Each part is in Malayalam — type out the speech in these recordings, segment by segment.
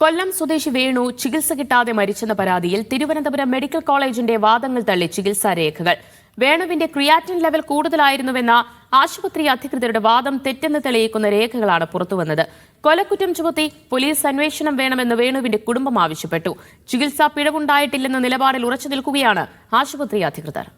കൊല്ലം സ്വദേശി വേണു ചികിത്സ കിട്ടാതെ മരിച്ചെന്ന പരാതിയിൽ തിരുവനന്തപുരം മെഡിക്കൽ കോളേജിന്റെ വാദങ്ങൾ തള്ളി ചികിത്സാ രേഖകൾ. വേണുവിന്റെ ക്രിയാറ്റിൻ ലെവൽ കൂടുതലായിരുന്നുവെന്ന ആശുപത്രി അധികൃതരുടെ വാദം തെറ്റെന്ന് തെളിയിക്കുന്ന രേഖകളാണ് പുറത്തുവന്നത്. കൊലക്കുറ്റം ചുമത്തി പോലീസ് അന്വേഷണം വേണമെന്ന് വേണുവിന്റെ കുടുംബം ആവശ്യപ്പെട്ടു. ചികിത്സാ പിഴവുണ്ടായിട്ടില്ലെന്ന നിലപാടിൽ ഉറച്ചു നിൽക്കുകയാണ് ആശുപത്രി അധികൃതർ.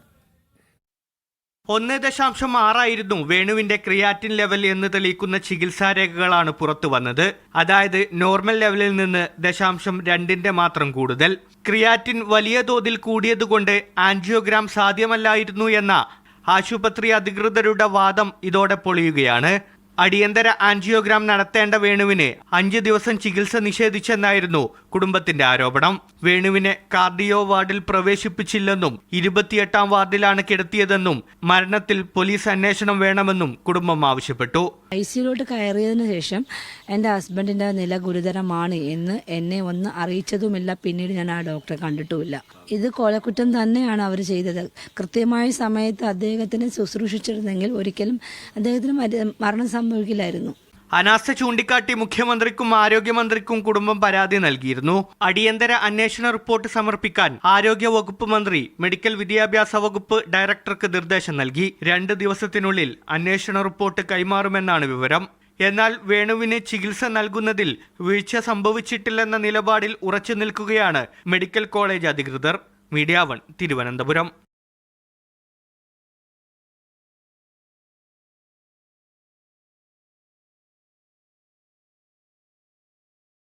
ഒന്ന് ദശാംശം ആറായിരുന്നു വേണുവിന്റെ ക്രിയാറ്റിൻ ലെവൽ എന്ന് തെളിയിക്കുന്ന ചികിത്സാ രേഖകളാണ് പുറത്തു വന്നത്. അതായത് നോർമൽ ലെവലിൽ നിന്ന് ദശാംശം രണ്ടിന്റെ മാത്രം കൂടുതൽ. ക്രിയാറ്റിൻ വലിയ തോതിൽ കൂടിയതുകൊണ്ട് ആൻജിയോഗ്രാം സാധ്യമല്ലായിരുന്നു എന്ന ആശുപത്രി അധികൃതരുടെ വാദം ഇതോടെ പൊളിയുകയാണ്. അടിയന്തര ആൻജിയോഗ്രാം നടത്തേണ്ട വേണുവിന് അഞ്ചു ദിവസം ചികിത്സ നിഷേധിച്ചെന്നായിരുന്നു കുടുംബത്തിന്റെ ആരോപണം. വേണുവിനെ കാർഡിയോ വാർഡിൽ പ്രവേശിപ്പിച്ചില്ലെന്നും ഇരുപത്തിയെട്ടാം വാർഡിലാണ് കിടത്തിയതെന്നും മരണത്തിൽ പോലീസ് അന്വേഷണം വേണമെന്നും കുടുംബം ആവശ്യപ്പെട്ടു. ഐ സിയിലോട്ട് കയറിയതിനു ശേഷം എന്റെ ഹസ്ബൻഡിന്റെ നില ഗുരുതരമാണ് എന്ന് എന്നെ ഒന്ന് അറിയിച്ചതുമില്ല. പിന്നീട് ഞാൻ ആ ഡോക്ടറെ കണ്ടിട്ടുമില്ല. ഇത് കൊലക്കുറ്റം തന്നെയാണ് അവർ ചെയ്തത്. കൃത്യമായ സമയത്ത് അദ്ദേഹത്തിനെ ശുശ്രൂഷിച്ചിരുന്നെങ്കിൽ ഒരിക്കലും അദ്ദേഹത്തിന് മര- മരണം സംഭവിക്കില്ലായിരുന്നു അനാസ്ഥ ചൂണ്ടിക്കാട്ടി മുഖ്യമന്ത്രിക്കും ആരോഗ്യമന്ത്രിക്കും കുടുംബം പരാതി നൽകിയിരുന്നു. അടിയന്തര അന്വേഷണ റിപ്പോർട്ട് സമർപ്പിക്കാൻ ആരോഗ്യ വകുപ്പ് മന്ത്രി മെഡിക്കൽ വിദ്യാഭ്യാസ വകുപ്പ് ഡയറക്ടർക്ക് നിർദ്ദേശം നൽകി. രണ്ട് ദിവസത്തിനുള്ളിൽ അന്വേഷണ റിപ്പോർട്ട് കൈമാറുമെന്നാണ് വിവരം. എന്നാൽ വേണുവിന് ചികിത്സ നൽകുന്നതിൽ വീഴ്ച സംഭവിച്ചിട്ടില്ലെന്ന നിലപാടിൽ ഉറച്ചു നിൽക്കുകയാണ് മെഡിക്കൽ കോളേജ് അധികൃതർ. Media one Thiruvananthapuram.